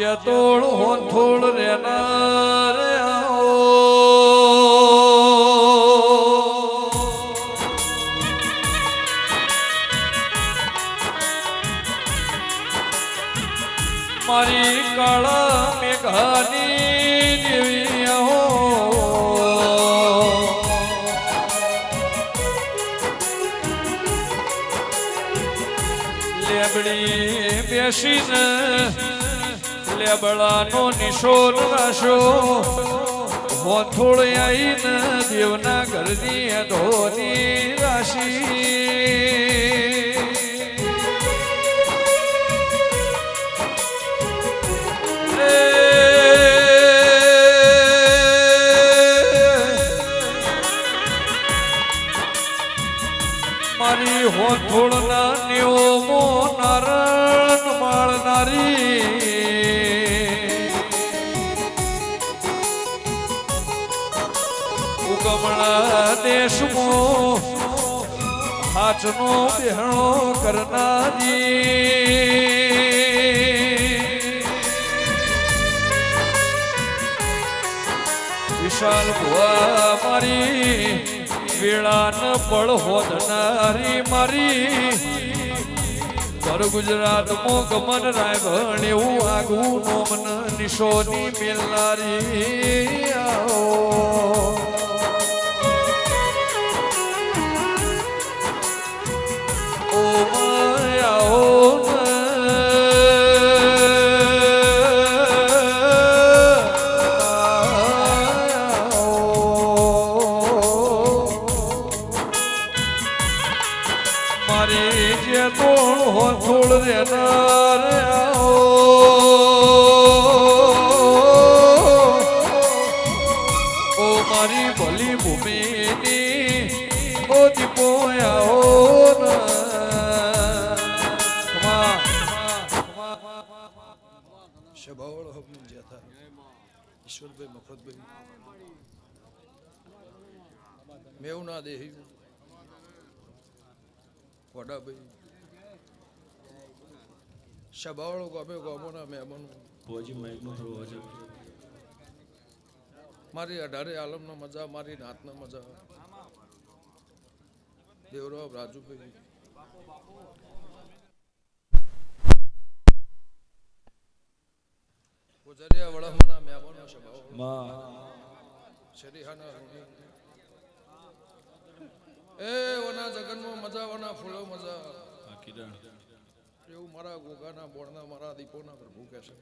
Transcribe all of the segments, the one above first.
જે તોડ હોથોડ રેનાર મારી કળા મેઘાની દેવી લેબડી બેસીને લેબડાનો નિશોર રાશો મોથોળ આઈને દેવના ઘરની ધોની રાશિ. વિશાલ ભુવા મારી, વેળાન પળ હોદનારી મારી. પર ગુજરાતમાં ગમન રાય ભણ એવું આગવું નોમન નિશોની મેલનારી. આવો. ઈશ્વરભાઈ મફતભાઈ મેવના દેહી વડાભાઈ શબાવળ ગમે ગમોના મહેમાનો. મારી અઢારે આલમના મજા મારી નાતના મજા દેવરાવ રાજુભાઈ. ગુજરિયા વડામાના મહેમાનો શબાવળમાં. શરીહાના એ વના જગનમાં મજા વના ફૂલો મજા. આ કિરણ. એવું મારા ગોગાના બોળના મારા દીપોના પ્રભુ કહે છે.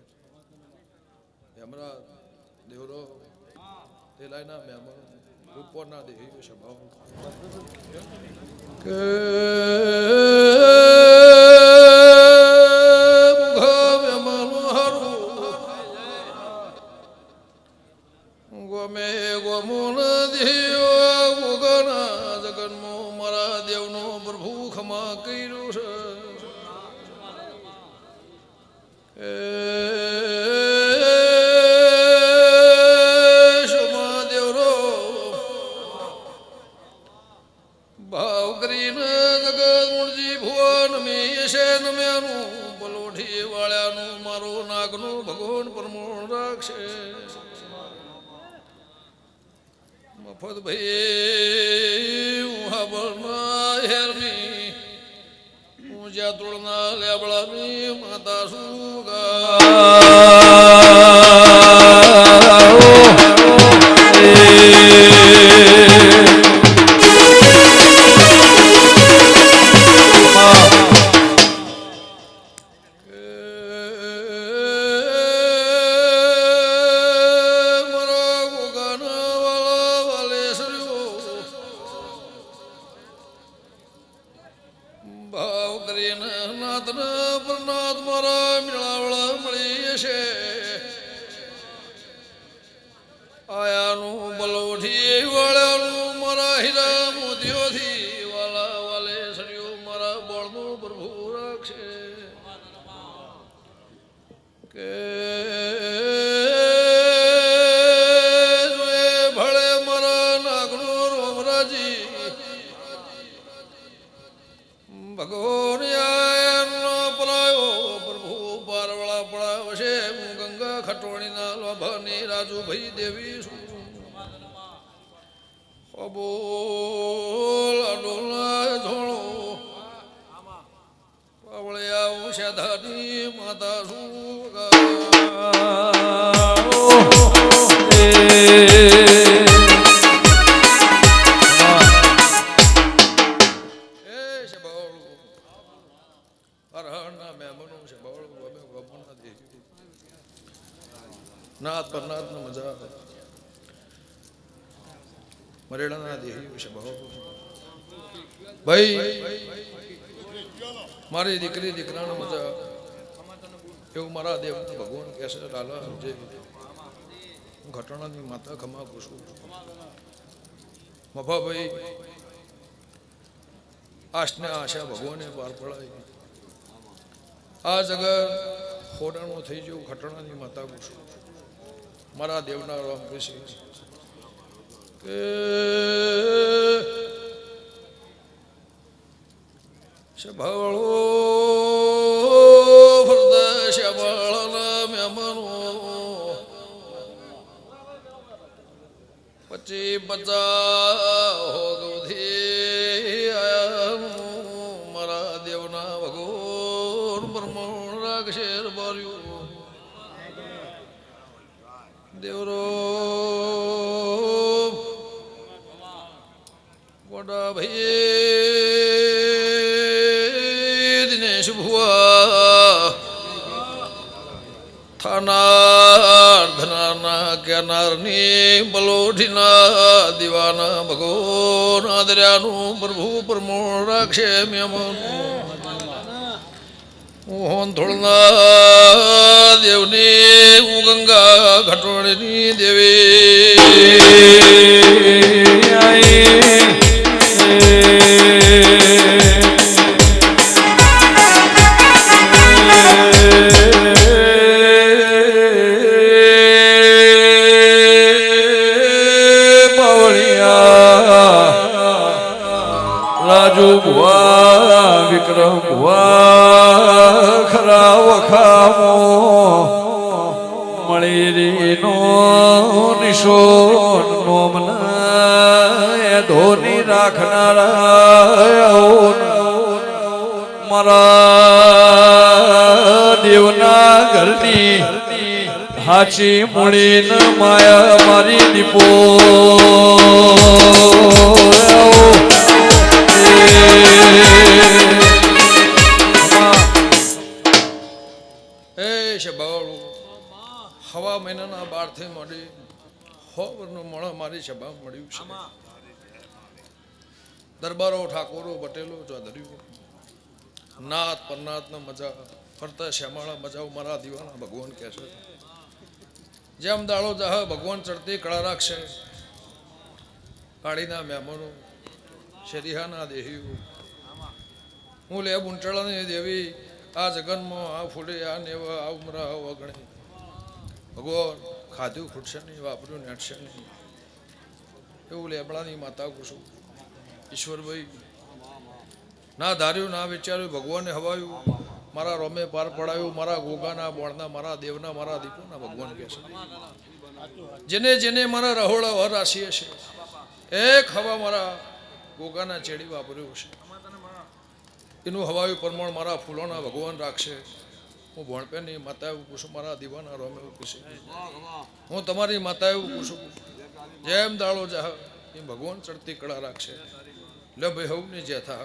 એમરા દેવરો તેલાયના મહેમાનો. રૂપોના દેહી સ્વભાવ ગમે ગમુન દિયો મુગના જગન્મો મારા દેવનો પ્રભુ ખમા કર્યું છે હું જ્યાં તોડના લેબડાની માતા કરીને નાથના પ્રનાથ મારા મેળાવળા મળી છે આયાનું બલોઠી બોલ અડુલ ધોળો. પવળિયા ઉષાધાની માતા શું ભાઈ, મારી દીકરી, દીકરાનો મજા એવું મારા દેવ ભગવાન કહેશે લાલા સમજે હું ઘટણાની માતા ખમા પૂછું. મફાભાઈ આશને આશા ભગવાને પાર પડાય આ જગત ખોટાનું થઈ ગયું ઘટણાની માતા પૂછું. મારા દેવના રામ કૃષ્ણ કે શ્યામાળાના મહેમાનો પછી બચા હો ગૌધી આયાનું મારા દેવના ભગવાન બ્રહ્મણ રાખશે બાર્યું દેવરો ગોડા ભાઈ દિનેશ ભુવા થાનાર ધનારના કેનારની બલોઢીના દીવાના ભગવાન આદર્યાનું પ્રભુ પ્રમોણ રાખશે મેમનું હું ધોળના દેવની હું ગંગા ઘટોળીની દેવી મળી રીનો નિશો નોમના ધોની રાખનારા મારા દેવના ઘરની હાચી મૂળીન માયા મારી દીપો. એ શબાવાળું હવા મહિનાના બારથી મળી હો વર્ષનું મણ મારી સભા મળ્યું છે. દરબારો ઠાકોરો પટેલો દરિયો નાથ પરનાથના મજા ફરતા શ્યામાળા મજાઓ મારા દીવાના ભગવાન કહે છે. જેમ દાળો જાહ ભગવાન ચડતી કળા રાખશે. કાળીના મહેમાનો શરીહાના દેહીઓ. હું લે બુંટાળાની દેવી આ જગનમાં આ ફૂલે આ નેવા આ ઉમરા આ વગણે ભગવાન, ખાધું, ખૂટશે નહીં, વાપર્યું, નેટશે નહીં. એવું લેબડાની માતા કુશું ઈશ્વરભાઈ, ના ધાર્યું, ના વિચાર્યું, ભગવાનને હવાયું. મારા રોમે પાર પડાયું, મારા ગોગાના, બોળના, મારા દેવના, મારા દીપોના, ભગવાન કહે છે. જેને જેને મારા રહોળા વર રાશિએ છે, એક હવા મારા ગોગાના ચેડી વાપર્યું છે એનું હવાયું પ્રમાણ મારા ફૂલોના ભગવાન રાખશે. હું ભણપેની માતા એવું પૂછું, મારા દીવાના રોમ એવું પૂછું. હું તમારી માતા એવું પૂછું, જેમ દાળો જાહ એ ભગવાન ચડતી કળા રાખશે. લે ભાઈ હવની જે થા.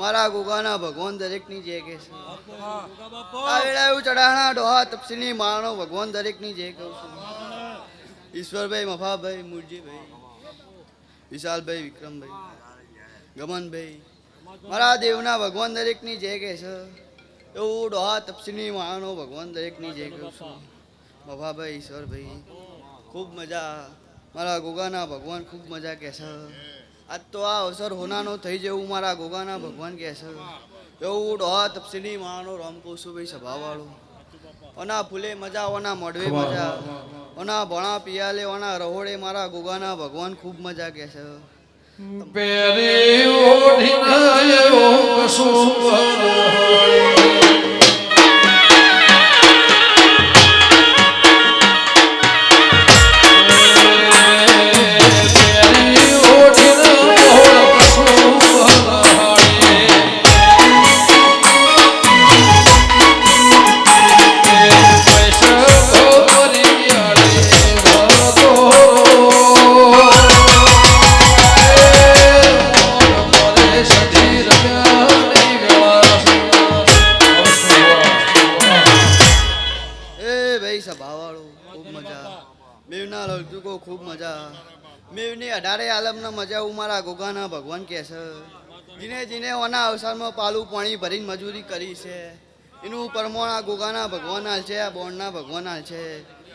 મારા ગોગાના ભગવાન દરેકની જે કે છે. આ વેળા એવું ચડાણા ડોહા તપસીની માણો ભગવાન દરેકની જે કહું છું. ઈશ્વરભાઈ મફાભાઈ મુરજીભાઈ વિશાલભાઈ વિક્રમભાઈ ગમનભાઈ મારા દેવના ભગવાન દરેકની જે કે છે. એવું ડોહા તપસીની માણો ભગવાન દરેકની જે કહું છું. મફાભાઈ ઈશ્વરભાઈ ખૂબ મજા. મારા ગોગાના ભગવાન ખૂબ મજા કે છે. આજ તો આ અવસર હોનાનો થઈ જેવું મારા ગોગાના ભગવાન કહે છે. એવું ડોહા તપસીની માણો રામ કૌશુભાઈ સભાવાળો. ઓના ફૂલે મજા ઓના મોઢવે મજા. ઓના ભણા પિયાલે ઓના રહોડે મારા ગોગાના ભગવાન ખૂબ મજા કહે છે. પેરી ઓઢીને એવો કસુંબર મેવના લડતુકો ખૂબ મજા. મેવની અઢારે આલમના મજા હું મારા ગોગાના ભગવાન કહે છે. જીને જીને ઓના અવસરમાં પાલું પાણી ભરીને મજૂરી કરી છે. એનું પરમોણ આ ગોગાના ભગવાન હાલ છે, આ બોર્ડના ભગવાન હાલ છે.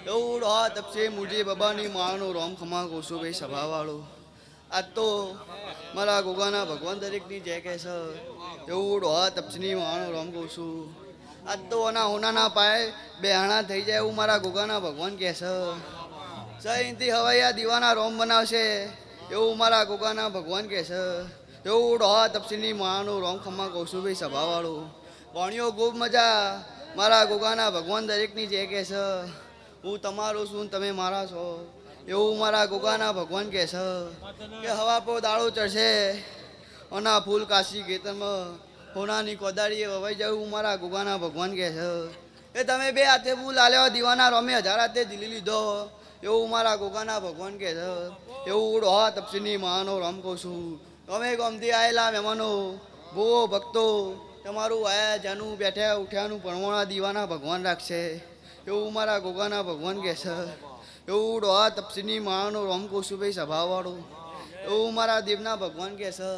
એવું ડોહા તપસે મુજી બાબાની માળનો રોમ ખમા કોશું ભાઈ સભાવાળો. આ તો મારા ગોગાના ભગવાન દરેકની જય કહે છે. એવું ડોહા તપસની માળનો રોમ કહું આ તો ઓના હોનાના પાયે બેહાણા થઈ જાય એવું મારા ગોગાના ભગવાન કહે છે. સહીથી હવૈયા દીવાના રોમ બનાવશે. એવું મારા ગોગાના ભગવાન કહે છે. એવું ડોહા તપસીની માનું રોમ ખમ્મા કૌશુભાઈ સભાવાળું. ભણ્યો ખૂબ મજા. મારા ગોગાના ભગવાન દરેકની જે કહે છે. હું તમારો છું તમે મારા છો. એવું મારા ગોગાના ભગવાન કહે છે કે હવા પર દાળો ચડશે. ઓના ફૂલ કાશી ખેતરમાં હોનાની કોદાળીએ વવાઈ જવું મારા ગોગાના ભગવાન કહે છે. એ તમે બે હાથે ફૂલ આલ્યો, દીવાના રોમે હજાર હાથે દિલી લીધો. એવું મારા ગોગાના ભગવાન છે. એવું ડોહા તપસીની મહાનો, રામ કહું છું. તમે ગમતી આવેલા મહેમાનો, ભૂવો, ભક્તો, તમારું આયા જાનું, બેઠ્યા, ઉઠ્યાનું પરમોણા દીવાના ભગવાન રાખશે. એવું મારા ગોગાના ભગવાન કહે છે. એવું ડોહા તપસીની મહાનો, રામ કહું છું ભાઈ, સભાવાળું. એવું મારા દેવના ભગવાન કહે છે.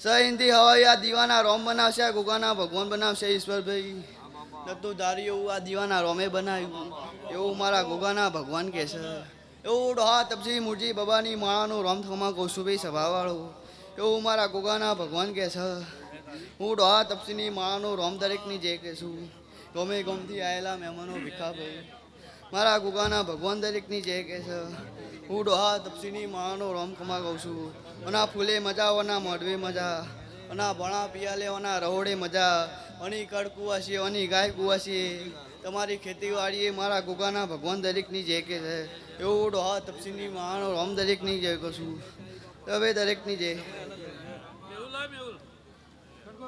સહિંદી હવાઈ આ દીવાના રોમ બનાવશે ગોગાના ભગવાન બનાવશે, ઈશ્વરભાઈ. નતું ધારી એવું આ દીવાના રોમે બનાવ્યું. એવું મારા ગોગાના ભગવાન કહે છે. એવું ડોહા તપસી મુરજી બાબાની માળાનું રોમ થમા કૌશુભાઈ સભાવાળું. એવું મારા ગોગાના ભગવાન કહે છે. હું ડોહા તપસીની માળાનું રોમ દરેકની જે કહેશું ગમે ગમથી આવેલા મહેમાનો ભીખાભાઈ મારા ગુગાના ભગવાન દરેકની જે કહે છે. હું ડોહા તપસીની માળાનો રોમ ખમા કહું છું અને ફૂલે મજા વના મોઢવે મજા. ઓના ભણા પિયાલે, અના રહોડે મજા. અની કડ કુવાસી ઓની ગાય કુવાસી તમારી ખેતીવાડીએ મારા ગોગાના ભગવાન દરેકની જે કે છે. એવું ડોહા તપસીની માનો રોમ દરેકની જય કહું છું. હવે દરેકની જય